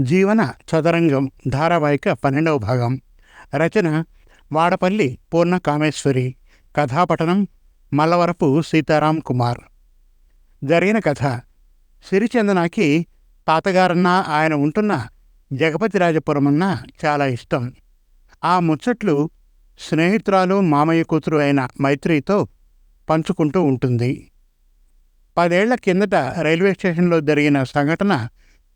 జీవన చదరంగం ధారావాహిక పన్నెండవ భాగం. రచన వాడపల్లి పూర్ణ కామేశ్వరి కథాపఠనం మల్లవరపు సీతారాం కుమార్. జరిగిన కథ. సిరిచందనాకి తాతగారన్న ఆయన ఉంటున్న జగపతిరాజపురమన్న చాలా ఇష్టం. ఆ ముచ్చట్లు స్నేహితురాలు మామయ్య కూతురు అయిన మైత్రితో పంచుకుంటూ ఉంటుంది. పదేళ్ళ కిందట రైల్వే స్టేషన్లో జరిగిన సంఘటన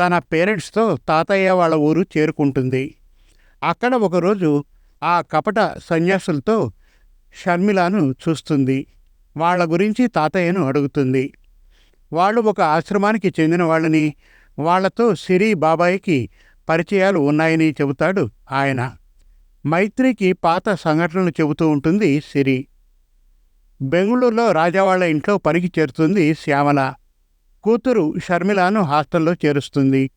తన పేరెంట్స్తో తాతయ్య వాళ్ళ ఊరు చేరుకుంటుంది. అక్కడ ఒకరోజు ఆ కపట సన్యాసులతో షర్మిలాను చూస్తుంది. వాళ్ళ గురించి తాతయ్యను అడుగుతుంది. వాళ్ళు ఒక ఆశ్రమానికి చెందిన వాళ్ళని వాళ్ళతో సిరి బాబాయికి పరిచయాలు ఉన్నాయని చెబుతాడు ఆయన. మైత్రికి పాత సంఘటనలు చెబుతూ ఉంటుంది సిరి. బెంగళూరులో రాజావాళ్ళ ఇంట్లో పనికి చేరుతుంది శ్యామల. కూతురు షర్మిలాను హాస్టల్లో చేరుస్తుంది.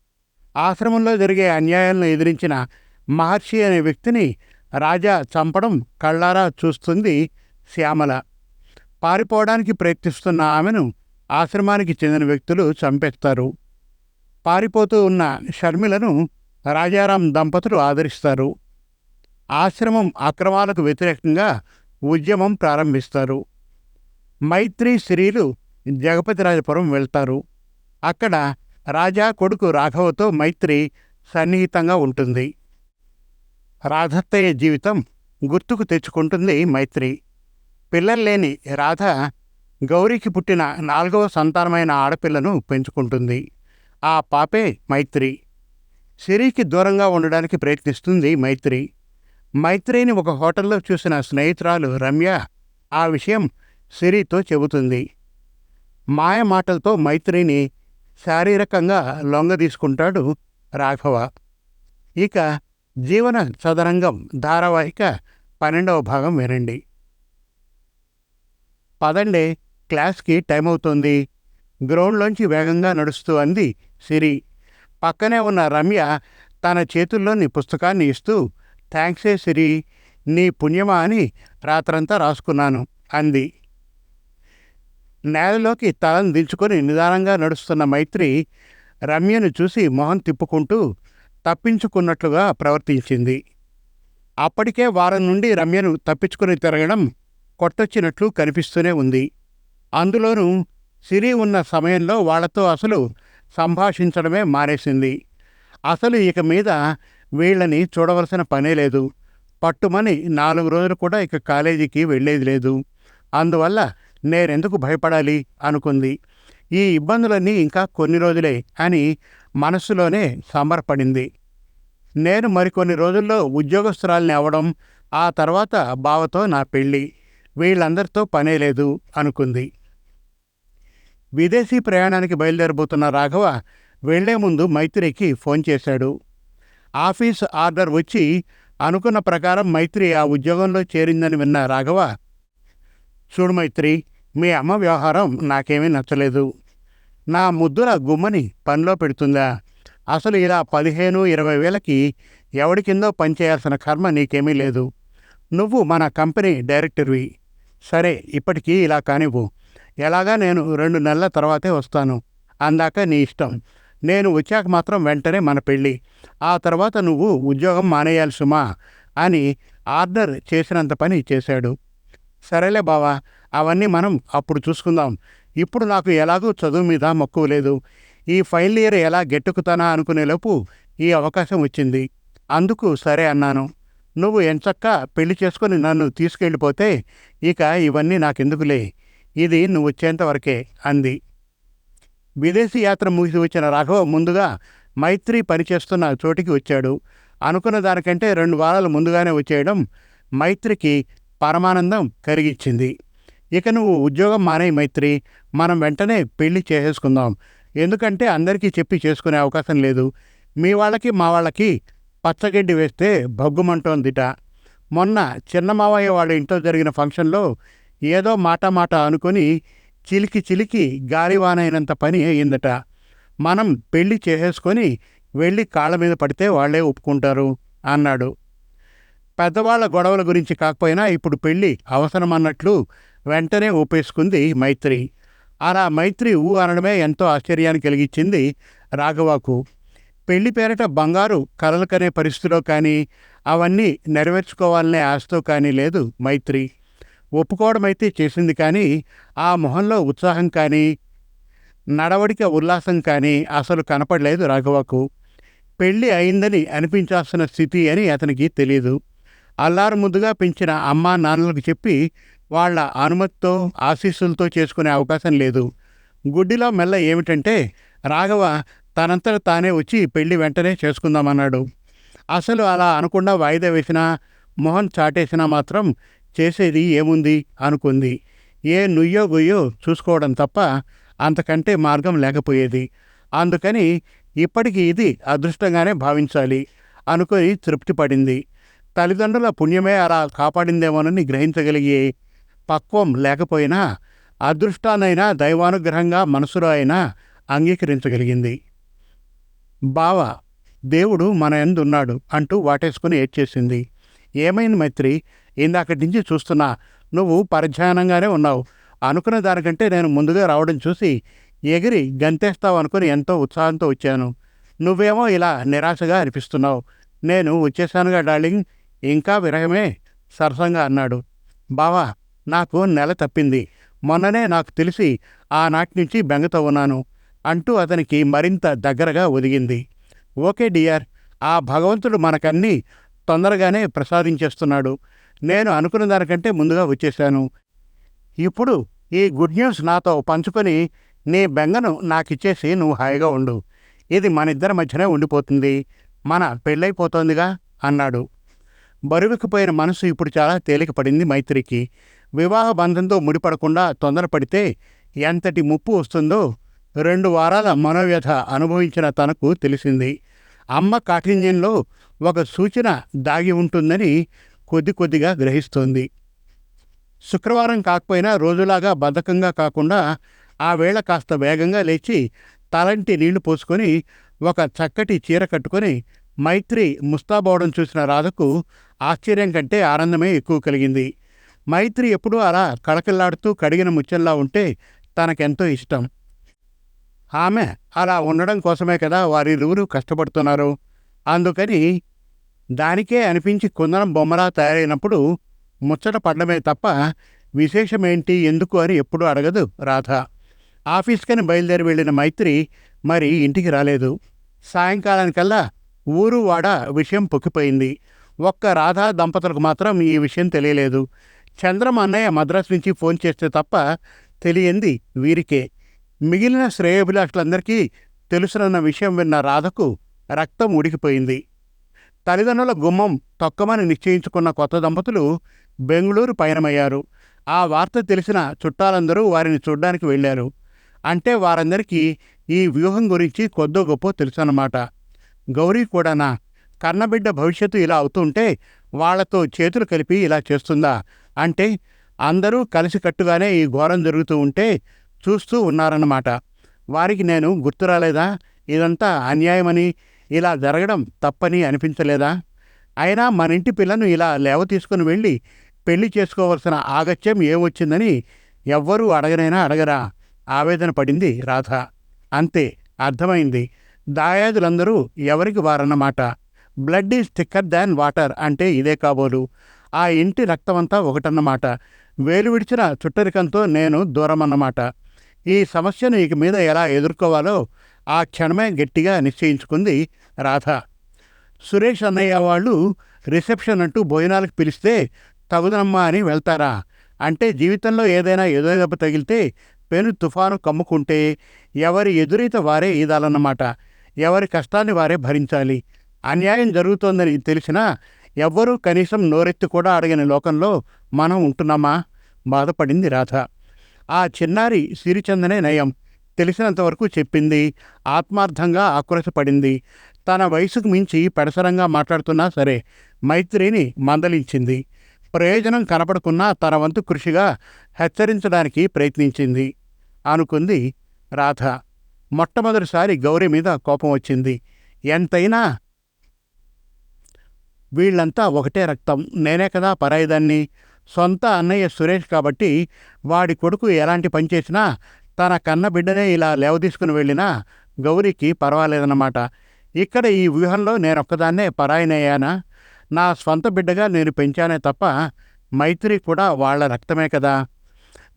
ఆశ్రమంలో జరిగే అన్యాయాలను ఎదిరించిన మహర్షి అనే వ్యక్తిని రాజా చంపడం కళ్ళారా చూస్తుంది శ్యామల. పారిపోవడానికి ప్రయత్నిస్తున్న ఆమెను ఆశ్రమానికి చెందిన వ్యక్తులు చంపేస్తారు. పారిపోతూ ఉన్న షర్మిలను రాజారాం దంపతులు ఆదరిస్తారు. ఆశ్రమం అక్రమాలకు వ్యతిరేకంగా ఉద్యమం ప్రారంభిస్తారు. మైత్రి శ్రీలు జగపతిరాజపురం వెళ్తారు. అక్కడ రాజా కొడుకు రాఘవతో మైత్రి సన్నిహితంగా ఉంటుంది. రాధత్తయ్య జీవితం గుర్తుకు తెచ్చుకుంటుంది మైత్రి. పిల్లల్లేని రాధ గౌరీకి పుట్టిన నాలుగవ సంతానమైన ఆడపిల్లను పెంచుకుంటుంది. ఆ పాపే మైత్రి. సిరికి దూరంగా ఉండడానికి ప్రయత్నిస్తుంది మైత్రి. మైత్రిని ఒక హోటల్లో చూసిన స్నేహితురాలు రమ్య ఆ విషయం సిరితో చెబుతుంది. మాయ మాటలతో మైత్రిని శారీరకంగా లొంగ తీసుకుంటాడు రాఘవ. ఇక జీవన చదరంగం ధారావాహిక పన్నెండవ భాగం వినండి. పదండే క్లాస్కి టైం అవుతోంది గ్రౌండ్లోంచి వేగంగా నడుస్తూ అంది సిరి. పక్కనే ఉన్న రమ్య తన చేతుల్లోని పుస్తకాన్ని ఇస్తూ థ్యాంక్సే సిరి నీ పుణ్యమా అని రాత్రంతా రాసుకున్నాను అంది. నేలలోకి తలను దించుకొని నిదానంగా నడుస్తున్న మైత్రి రమ్యను చూసి మొహం తిప్పుకుంటూ తప్పించుకున్నట్లుగా ప్రవర్తించింది. అప్పటికే వారం నుండి రమ్యను తప్పించుకుని తిరగడం కొట్టొచ్చినట్లు కనిపిస్తూనే ఉంది. అందులోనూ సిరి ఉన్న సమయంలో వాళ్ళతో అసలు సంభాషించడమే మానేసింది. అసలు ఇక మీద వీళ్ళని చూడవలసిన పనే లేదు. పట్టుమని నాలుగు రోజులు కూడా ఇక కాలేజీకి వెళ్ళేది లేదు. అందువల్ల నేనెందుకు భయపడాలి? అనుకుంది. ఈ ఇబ్బందులన్నీ ఇంకా కొన్ని రోజులే అని మనస్సులోనే సంబరపడింది. నేను మరికొన్ని రోజుల్లో ఉద్యోగస్తురాల్ని అవ్వడం ఆ తర్వాత బావతో నా పెళ్ళి వీళ్ళందరితో పనే లేదు అనుకుంది. విదేశీ ప్రయాణానికి బయలుదేరబోతున్న రాఘవ వెళ్ళే ముందు మైత్రికి ఫోన్ చేశాడు. ఆఫీస్ ఆర్డర్ వచ్చి అనుకున్న ప్రకారం మైత్రి ఆ ఉద్యోగంలో చేరిందని విన్న రాఘవ చూడు మైత్రి మీ అమ్మ వ్యవహారం నాకేమీ నచ్చలేదు. నా ముద్దుల గుమ్మని పనిలో పెడుతుందా? అసలు ఇలా పదిహేను ఇరవై వేలకి ఎవడి కిందో పనిచేయాల్సిన కర్మ నీకేమీ లేదు. నువ్వు మన కంపెనీ డైరెక్టర్వి. సరే ఇప్పటికీ ఇలా కానివ్వు. ఎలాగా నేను రెండు నెలల తర్వాతే వస్తాను. అందాక నీ ఇష్టం. నేను వచ్చాక మాత్రం వెంటనే మన పెళ్ళి. ఆ తర్వాత నువ్వు ఉద్యోగం మానేయాలి సుమా అని ఆర్డర్ చేసినంత పని చేశాడు. సరేలే బావా అవన్నీ మనం అప్పుడు చూసుకుందాం. ఇప్పుడు నాకు ఎలాగూ చదువు మీద మక్కువ లేదు. ఈ ఫైనల్ ఇయర్ ఎలా గెట్టుకుతానా అనుకునేలోపు ఈ అవకాశం వచ్చింది. అందుకు సరే అన్నాను. నువ్వు ఎంచక్క పెళ్ళి చేసుకొని నన్ను తీసుకెళ్ళిపోతే ఇక ఇవన్నీ నాకెందుకులే. ఇది నువ్వు వచ్చేంత వరకే అంది. విదేశీ యాత్ర ముగిసి వచ్చిన రాఘవ ముందుగా మైత్రి పనిచేస్తున్న చోటికి వచ్చాడు. అనుకున్న దానికంటే రెండు వారాలు ముందుగానే వచ్చేయడం మైత్రికి పరమానందం కరిగిచ్చింది ఇక నువ్వు ఉద్యోగం మానే మైత్రి మనం వెంటనే పెళ్ళి చేసేసుకుందాం. ఎందుకంటే అందరికీ చెప్పి చేసుకునే అవకాశం లేదు. మీ వాళ్ళకి మా వాళ్ళకి పచ్చగడ్డి వేస్తే భగ్గుమంటోందిట. మొన్న చిన్న మావయ్య వాళ్ళ ఇంట్లో జరిగిన ఫంక్షన్లో ఏదో మాట మాట అనుకొని చిలికి చిలికి గాలివానైనంత పని అయిందట మనం పెళ్ళి చేసేసుకొని వెళ్ళి కాళ్ళ మీద పడితే వాళ్ళే ఒప్పుకుంటారు అన్నాడు. పెద్దవాళ్ళ గొడవల గురించి కాకపోయినా ఇప్పుడు పెళ్ళి అవసరమన్నట్లు వెంటనే ఒప్పేసుకుంది మైత్రి. అలా మైత్రి ఊ అనడమే ఎంతో ఆశ్చర్యాన్ని కలిగించింది రాఘవకు. పెళ్ళి పేరట బంగారు కలలు కనే పరిస్థితిలో కానీ అవన్నీ నెరవేర్చుకోవాలనే ఆశతో కానీ లేదు మైత్రి. ఒప్పుకోవడం అయితే చేసింది కానీ ఆ మొహంలో ఉత్సాహం కానీ నడవడిక ఉల్లాసం కానీ అసలు కనపడలేదు రాఘవకు. పెళ్ళి అయిందని అనిపించాల్సిన స్థితి అని అతనికి తెలియదు అల్లారు ముద్దుగా పెంచిన అమ్మా నాన్నలకు చెప్పి వాళ్ళ అనుమతితో ఆశీస్సులతో చేసుకునే అవకాశం లేదు. గుడ్డిలో మెల్ల ఏమిటంటే రాఘవ తనంతట తానే వచ్చి పెళ్ళి వెంటనే చేసుకుందామన్నాడు. అసలు అలా అనకుండా వాయిదా వేసినా మొహం చాటేసినా మాత్రం చేసేది ఏముంది అనుకుంది. ఏ నుయ్యో గుయ్యో చూసుకోవడం తప్ప అంతకంటే మార్గం లేకపోయేది. అందుకని ఇప్పటికీ ఇది అదృష్టంగానే భావించాలి అనుకొని తృప్తి పడింది తల్లిదండ్రుల పుణ్యమే అలా కాపాడిందేమోనని గ్రహించగలిగే పక్వం లేకపోయినా అదృష్టానైనా దైవానుగ్రహంగా మనసులో అయినా అంగీకరించగలిగింది. బావ దేవుడు మన ఎందున్నాడు అంటూ వాటేసుకుని ఏడ్చేసింది. ఏమైంది మైత్రి? ఇందాకటి నుంచి చూస్తున్నా నువ్వు పరధ్యానంగానే ఉన్నావు. అనుకున్న దానికంటే నేను ముందుగా రావడం చూసి ఎగిరి గంతేస్తావు అనుకుని ఎంతో ఉత్సాహంతో వచ్చాను. నువ్వేమో ఇలా నిరాశగా అనిపిస్తున్నావు. నేను వచ్చేసానుగా డార్లింగ్. ఇంకా విరహమే సరసంగా అన్నాడు. బావా నాకు నెల తప్పింది. మొన్ననే నాకు తెలిసి ఆనాటి నుంచి బెంగతో ఉన్నాను అంటూ అతనికి మరింత దగ్గరగా ఒదిగింది. ఓకే డియర్ ఆ భగవంతుడు మనకన్నీ తొందరగానే ప్రసాదించేస్తున్నాడు. నేను అనుకున్న దానికంటే ముందుగా వచ్చేశాను. ఇప్పుడు ఈ గుడ్ న్యూస్ నాతో పంచుకొని నీ బెంగను నాకిచ్చేసి నువ్వు హాయిగా ఉండు. ఇది మన ఇద్దరి మధ్యనే ఉండిపోతుంది. మన పెళ్ళైపోతోందిగా అన్నాడు. బరువుకుపోయిన మనసు ఇప్పుడు చాలా తేలికపడింది మైత్రికి. వివాహ బంధంతో ముడిపడకుండా తొందరపడితే ఎంతటి ముప్పు వస్తుందో రెండు వారాల మనోవ్యథ అనుభవించిన తనకు తెలిసింది. అమ్మ కాఠిన్యంలో ఒక సూచన దాగి ఉంటుందని కొద్ది కొద్దిగా గ్రహిస్తోంది. శుక్రవారం కాకపోయినా రోజులాగా బద్ధకంగా కాకుండా ఆ వేళ కాస్త వేగంగా లేచి తలంటి నీళ్ళు పోసుకొని ఒక చక్కటి చీర కట్టుకొని మైత్రి ముస్తాబోవడం చూసిన రాధకు ఆశ్చర్యం కంటే ఆనందమే ఎక్కువ కలిగింది. మైత్రి ఎప్పుడూ అలా కళకళ్ళాడుతూ కడిగిన ముచ్చల్లా ఉంటే తనకెంతో ఇష్టం. ఆమె అలా ఉండడం కోసమే కదా వారిరువురు కష్టపడుతున్నారు. అందుకని దానికే అనిపించి కుందనం బొమ్మలా తయారైనప్పుడు ముచ్చట పడమే తప్ప విశేషమేంటి ఎందుకు అని ఎప్పుడూ అడగదు రాధ. ఆఫీస్కని బయలుదేరి వెళ్ళిన మైత్రి మరి ఇంటికి రాలేదు. సాయంకాలానికల్లా ఊరు వాడ విషయం పొక్కిపోయింది. ఒక్క రాధా దంపతులకు మాత్రం ఈ విషయం తెలియలేదు. చంద్రం అన్నయ్య మద్రాసు నుంచి ఫోన్ చేస్తే తప్ప తెలియంది వీరికే. మిగిలిన శ్రేయోభిలాషులందరికీ తెలుసునన్న విషయం విన్న రాధకు రక్తం ఉడికిపోయింది. తల్లిదండ్రుల గుమ్మం తొక్కమని నిశ్చయించుకున్న కొత్త దంపతులు బెంగళూరు పయనమయ్యారు. ఆ వార్త తెలిసిన చుట్టాలందరూ వారిని చూడ్డానికి వెళ్ళారు. అంటే వారందరికీ ఈ వ్యూహం గురించి కొద్దో గొప్ప తెలుసన్నమాట. గౌరీ కూడానా? కన్నబిడ్డ భవిష్యత్తు ఇలా అవుతుంటే వాళ్ళతో చేతులు కలిపి ఇలా చేస్తుందా? అంటే అందరూ కలిసికట్టుగానే ఈ ఘోరం జరుగుతూ ఉంటే చూస్తూ ఉన్నారన్నమాట. వారికి నేను గుర్తు రాలేదా? ఇదంతా అన్యాయమని ఇలా జరగడం తప్పని అనిపించలేదా? అయినా మన ఇంటి పిల్లను ఇలా లేవ తీసుకుని వెళ్ళి పెళ్ళి చేసుకోవలసిన ఆగత్యం ఏమొచ్చిందని ఎవ్వరూ అడగనైనా అడగరా? ఆవేదన పడింది రాధ. అంతే అర్థమైంది. దాయాదులందరూ ఎవరికి వారన్నమాట? Blood is thicker than water అంటే ఇదే కాబోలు. ఆ ఇంటి రక్తమంతా ఒకటన్నమాట. వేలు విడిచిన చుట్టరికంతో నేను దూరమన్నమాట. ఈ సమస్యను ఇక మీద ఎలా ఎదుర్కోవాలో ఆ క్షణమే గట్టిగా నిశ్చయించుకుంది రాధ. సురేష్ అన్నయ్య వాళ్ళు రిసెప్షన్ అంటూ భోజనాలకు పిలిస్తే తగుదనమ్మా అని వెళ్తారా? అంటే జీవితంలో ఏదైనా ఏదో దెబ్బ తగిలితే పెను తుఫాను కమ్ముకుంటే ఎవరి ఎదురీత వారే ఈదాలన్నమాట. ఎవరి కష్టాన్ని వారే భరించాలి. అన్యాయం జరుగుతోందని తెలిసినా ఎవ్వరూ కనీసం నోరెత్తి కూడా అడగని లోకంలో మనం ఉంటున్నామా? బాధపడింది రాధ. ఆ చిన్నారి సిరిచందనే నయం. తెలిసినంతవరకు చెప్పింది. ఆత్మార్థంగా ఆక్రోశపడింది. తన వయసుకు మించి పెడసరంగా మాట్లాడుతున్నా సరే మైత్రిని మందలించింది. ప్రయోజనం కనపడకున్నా తన వంతు కృషిగా హెచ్చరించడానికి ప్రయత్నించింది. అనుకుంది రాధ. మొట్టమొదటిసారి గౌరీ మీద కోపం వచ్చింది. ఎంతైనా వీళ్ళంతా ఒకటే రక్తం. నేనే కదా పరాయిదాన్ని సొంత అన్నయ్య సురేష్ కాబట్టి వాడి కొడుకు ఎలాంటి పని చేసినా తన కన్న బిడ్డనే ఇలా లేవదీసుకుని వెళ్ళినా గౌరీకి పర్వాలేదన్నమాట. ఇక్కడ ఈ వ్యూహంలో నేనొక్కదాన్నే పరాయినయ్యానా? నా స్వంత బిడ్డగా నేను పెంచానే తప్ప మైత్రి కూడా వాళ్ళ రక్తమే కదా.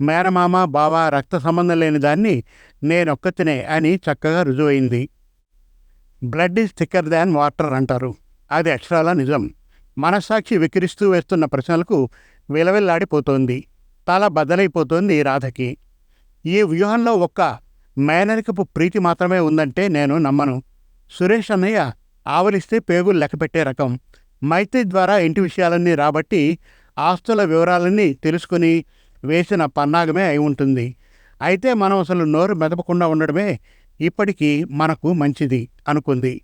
మేనమామ బావ రక్త సంబంధం లేని దాన్ని నేనొక్కతినే అని చక్కగా రుజువైంది. Blood is thicker than water అంటారు. అది అక్షరాల నిజం. మనస్సాక్షి వికిరిస్తూ వేస్తున్న ప్రశ్నలకు విలవిల్లాడిపోతోంది. తల బద్దలైపోతోంది రాధకి. ఈ వ్యూహంలో ఒక్క మేనరికపు ప్రీతి మాత్రమే ఉందంటే నేను నమ్మను. సురేష్ అన్నయ్య ఆవలిస్తే పేగులు లెక్కపెట్టే రకం. మైత్రి ద్వారా ఇంటి విషయాలన్నీ రాబట్టి ఆస్తుల వివరాలన్నీ తెలుసుకుని వేసిన పన్నాగమే అయి ఉంటుంది. అయితే మనం అసలు నోరు మెదపకుండా ఉండడమే ఇప్పటికీ మనకు మంచిది అనుకుంది.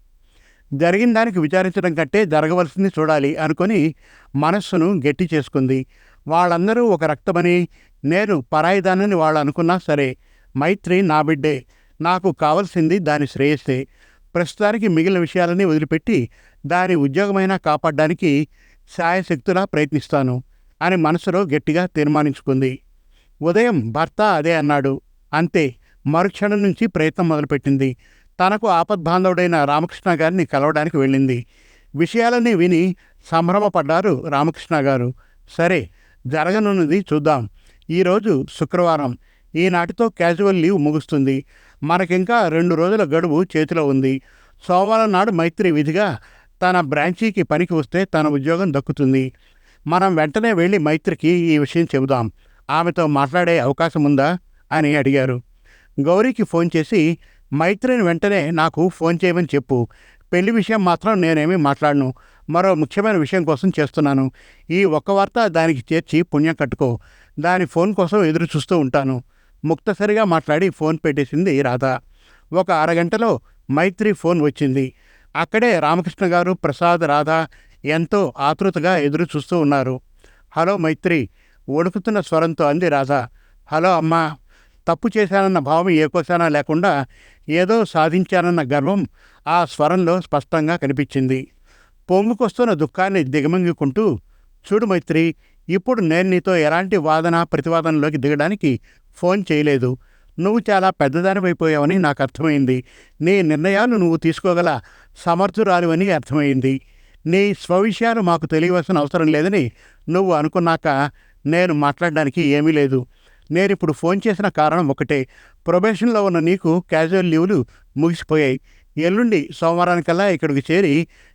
జరిగిన దానికి విచారించడం కంటే జరగవలసింది చూడాలి అనుకొని మనస్సును గట్టి చేసుకుంది. వాళ్ళందరూ ఒక రక్తమని నేను పరాయిదానని వాళ్ళు అనుకున్నా సరే మైత్రి నా బిడ్డే నాకు కావలసింది దాని శ్రేయస్సే. ప్రస్తుతానికి మిగిలిన విషయాలన్నీ వదిలిపెట్టి దాని ఉద్యోగమైనా కాపాడడానికి శాయశక్తులా ప్రయత్నిస్తాను అని మనసులో గట్టిగా తీర్మానించుకుంది. ఉదయం భర్త అదే అన్నాడు. అంతే. మరుక్షణం నుంచి ప్రయత్నం మొదలుపెట్టింది. తనకు ఆపద్బాంధవుడైన రామకృష్ణ గారిని కలవడానికి వెళ్ళింది. విషయాలన్నీ విని సంభ్రమపడ్డారు రామకృష్ణ గారు. సరే జరగనున్నది చూద్దాం. ఈరోజు శుక్రవారం. ఈనాటితో క్యాజువల్ లీవ్ ముగుస్తుంది. మనకింకా రెండు రోజుల గడువు చేతిలో ఉంది. సోమవారం నాడు మైత్రి విధిగా తన బ్రాంచీకి పనికి వస్తే తన ఉద్యోగం దక్కుతుంది. మనం వెంటనే వెళ్ళి మైత్రికి ఈ విషయం చెబుదాం. ఆమెతో మాట్లాడే అవకాశం ఉందా అని అడిగారు. గౌరీకి ఫోన్ చేసి మైత్రిని వెంటనే నాకు ఫోన్ చేయమని చెప్పు. పెళ్ళి విషయం మాత్రం నేనేమీ మాట్లాడను. మరో ముఖ్యమైన విషయం కోసం చేస్తున్నాను. ఈ ఒక్క వార్త దానికి చేర్చి పుణ్యం కట్టుకో. దాని ఫోన్ కోసం ఎదురు చూస్తూ ఉంటాను. ముక్తసరిగా మాట్లాడి ఫోన్ పెట్టేసింది రాధ. ఒక అరగంటలో మైత్రి ఫోన్ వచ్చింది. అక్కడే రామకృష్ణ గారు ప్రసాద్ రాధ ఎంతో ఆతృతగా ఎదురు చూస్తూ ఉన్నారు. హలో మైత్రి వణుకుతున్న స్వరంతో అంది రాధ. హలో అమ్మా తప్పు చేశానన్న భావం ఏకోసానా లేకుండా ఏదో సాధించానన్న గర్వం ఆ స్వరంలో స్పష్టంగా కనిపించింది. పొంగుకొస్తున్న దుఃఖాన్ని దిగమింగుకుంటూ చూడు మైత్రి ఇప్పుడు నేను నీతో ఎలాంటి వాదన ప్రతివాదనలోకి దిగడానికి ఫోన్ చేయలేదు. నువ్వు చాలా పెద్దదానివైపోయావని నాకు అర్థమైంది. నీ నిర్ణయాలు నువ్వు తీసుకోగల సమర్థురాలువని అర్థమైంది. నీ స్వవిషయాలు మాకు తెలియవలసిన అవసరం లేదని నువ్వు అనుకున్నాక నేను మాట్లాడడానికి ఏమీ లేదు. నేను ఇప్పుడు ఫోన్ చేసిన కారణం ఒకటే. ప్రొబేషన్లో ఉన్న నీకు క్యాజువల్ లీవ్లు ముగిసిపోయాయి. ఎల్లుండి సోమవారానికల్లా ఇక్కడికి చేరి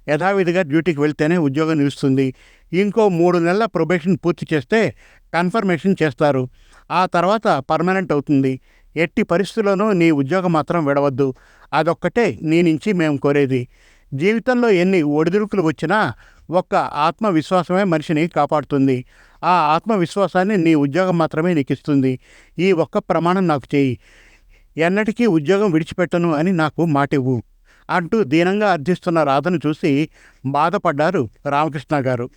యథావిధిగా డ్యూటీకి వెళ్తేనే ఉద్యోగం నిలుస్తుంది. ఇంకో మూడు నెలల ప్రొబేషన్ పూర్తి చేస్తే కన్ఫర్మేషన్ చేస్తారు. ఆ తర్వాత పర్మనెంట్ అవుతుంది. ఎట్టి పరిస్థితుల్లోనూ నీ ఉద్యోగం మాత్రం విడవద్దు. అదొక్కటే నీ నుంచి మేము కోరేది. జీవితంలో ఎన్ని ఒడిదుడుకులు వచ్చినా ఒక్క ఆత్మవిశ్వాసమే మనిషిని కాపాడుతుంది. ఆ ఆత్మవిశ్వాసాన్ని నీ ఉద్యోగం మాత్రమే నీకు ఇస్తుంది ఈ ఒక్క ప్రమాణం నాకు చేయి. ఎన్నటికీ ఉద్యోగం విడిచిపెట్టను అని నాకు మాటివ్వు అంటూ దీనంగా అర్థిస్తున్న రాధను చూసి బాధపడ్డారు రామకృష్ణ గారు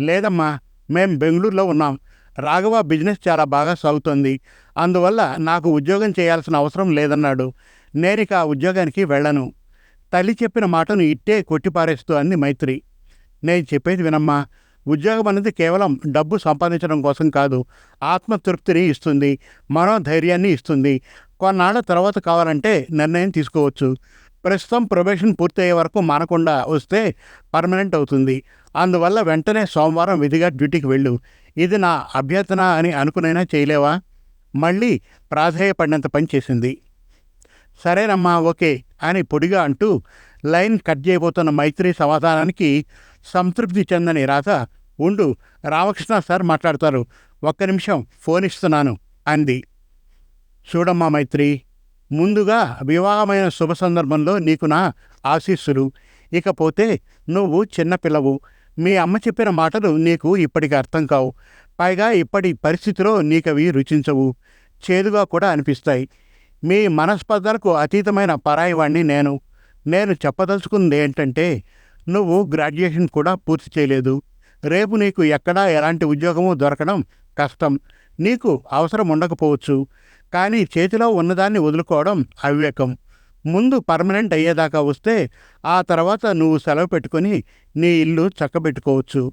లేదమ్మా మేం బెంగళూరులో ఉన్నాం. రాఘవ బిజినెస్ చాలా బాగా సాగుతోంది. అందువల్ల నాకు ఉద్యోగం చేయాల్సిన అవసరం లేదన్నాడు. నేనిక ఆ ఉద్యోగానికి వెళ్ళను. తల్లి చెప్పిన మాటను ఇట్టే కొట్టిపారేస్తూ అంది మైత్రి. నేను చెప్పేది వినమ్మా ఉద్యోగం అనేది కేవలం డబ్బు సంపాదించడం కోసం కాదు ఆత్మతృప్తిని ఇస్తుంది మనోధైర్యాన్ని ఇస్తుంది. కొన్నాళ్ళ తర్వాత కావాలంటే నిర్ణయం తీసుకోవచ్చు. ప్రస్తుతం ప్రొబేషన్ పూర్తయ్యే వరకు మానకుండా వస్తే పర్మనెంట్ అవుతుంది. అందువల్ల వెంటనే సోమవారం విధిగా డ్యూటీకి వెళ్ళు. ఇది నా అభ్యర్థన అని అనుకునైనా చేయలేవా? మళ్ళీ ప్రాధేయపడినంత పని చేసింది. సరేనమ్మా ఓకే అని పొడిగా అంటూ లైన్ కట్ చేయబోతున్న మైత్రి సమాధానానికి సంతృప్తి చెందని రాధ ఉండు రామకృష్ణ సార్ మాట్లాడతారు. ఒక్క నిమిషం ఫోన్ ఇస్తున్నాను అంది. చూడమ్మా మైత్రి ముందుగా వివాహమైన శుభ సందర్భంలో నీకు నా ఆశీస్సులు. ఇకపోతే నువ్వు చిన్నపిల్లవు మీ అమ్మ చెప్పిన మాటలు నీకు ఇప్పటికి అర్థం కావు. పైగా ఇప్పటి పరిస్థితిలో నీకవి రుచించవు. చేదుగా కూడా అనిపిస్తాయి. మీ మనస్పర్ధలకు అతీతమైన పరాయివాణ్ణి నేను. నేను చెప్పదలుచుకుంది ఏంటంటే నువ్వు గ్రాడ్యుయేషన్ కూడా పూర్తి చేయలేదు. రేపు నీకు ఎక్కడా ఎలాంటి ఉద్యోగము దొరకడం కష్టం. నీకు అవసరం ఉండకపోవచ్చు. కానీ చేతిలో ఉన్నదాన్ని వదులుకోవడం అవివేకం. ముందు పర్మనెంట్ అయ్యేదాకా వస్తే ఆ తర్వాత నువ్వు సెలవు పెట్టుకొని నీ ఇల్లు చక్కబెట్టుకోవచ్చు.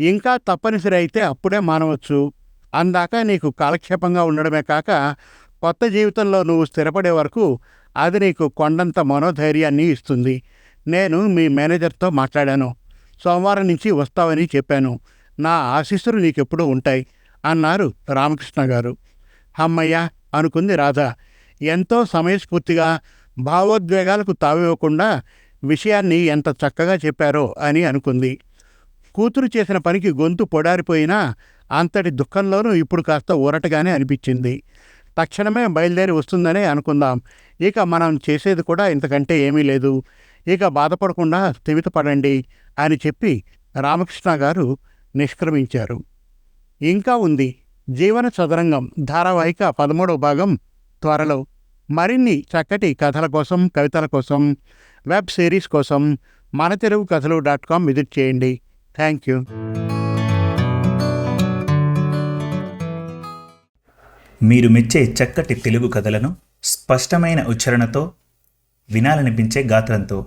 ఇంకా తప్పనిసరి అయితే అప్పుడే మానవచ్చు. అందాక నీకు కాలక్షేపంగా ఉండడమే కాక కొత్త జీవితంలో నువ్వు స్థిరపడే వరకు అది నీకు కొండంత మనోధైర్యాన్ని ఇస్తుంది. నేను మీ మేనేజర్తో మాట్లాడాను. సోమవారం నుంచి వస్తావని చెప్పాను. నా ఆశీస్సులు నీకెప్పుడూ ఉంటాయి అన్నారు రామకృష్ణ గారు. అమ్మయ్య అనుకుంది రాధ. ఎంతో సమయస్ఫూర్తిగా భావోద్వేగాలకు తావివ్వకుండా విషయాన్ని ఎంత చక్కగా చెప్పారో అని అనుకుంది. కూతురు చేసిన పనికి గొంతు పొడారిపోయినా అంతటి దుఃఖంలోనూ ఇప్పుడు కాస్త ఊరటగానే అనిపించింది. తక్షణమే బయలుదేరి వస్తుందనే అనుకుందాం. ఇక మనం చేసేది కూడా ఇంతకంటే ఏమీ లేదు. ఇక బాధపడకుండా స్థిమితపడండి అని చెప్పి రామకృష్ణ గారు నిష్క్రమించారు. ఇంకా ఉంది జీవన చదరంగం ధారావాహిక పదమూడవ భాగం త్వరలో. మరిన్ని చక్కటి కథల కోసం కవితల కోసం వెబ్ సిరీస్ కోసం మన తెలుగు కథలు డాట్ కామ్ విజిట్ చేయండి. Thank you. మీరు మెచ్చే చక్కటి తెలుగు కథలను స్పష్టమైన ఉచ్చారణతో వినాలనిపించే గాత్రంతో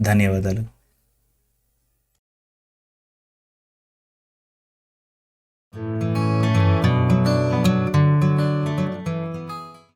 ధన్యవాదాలు.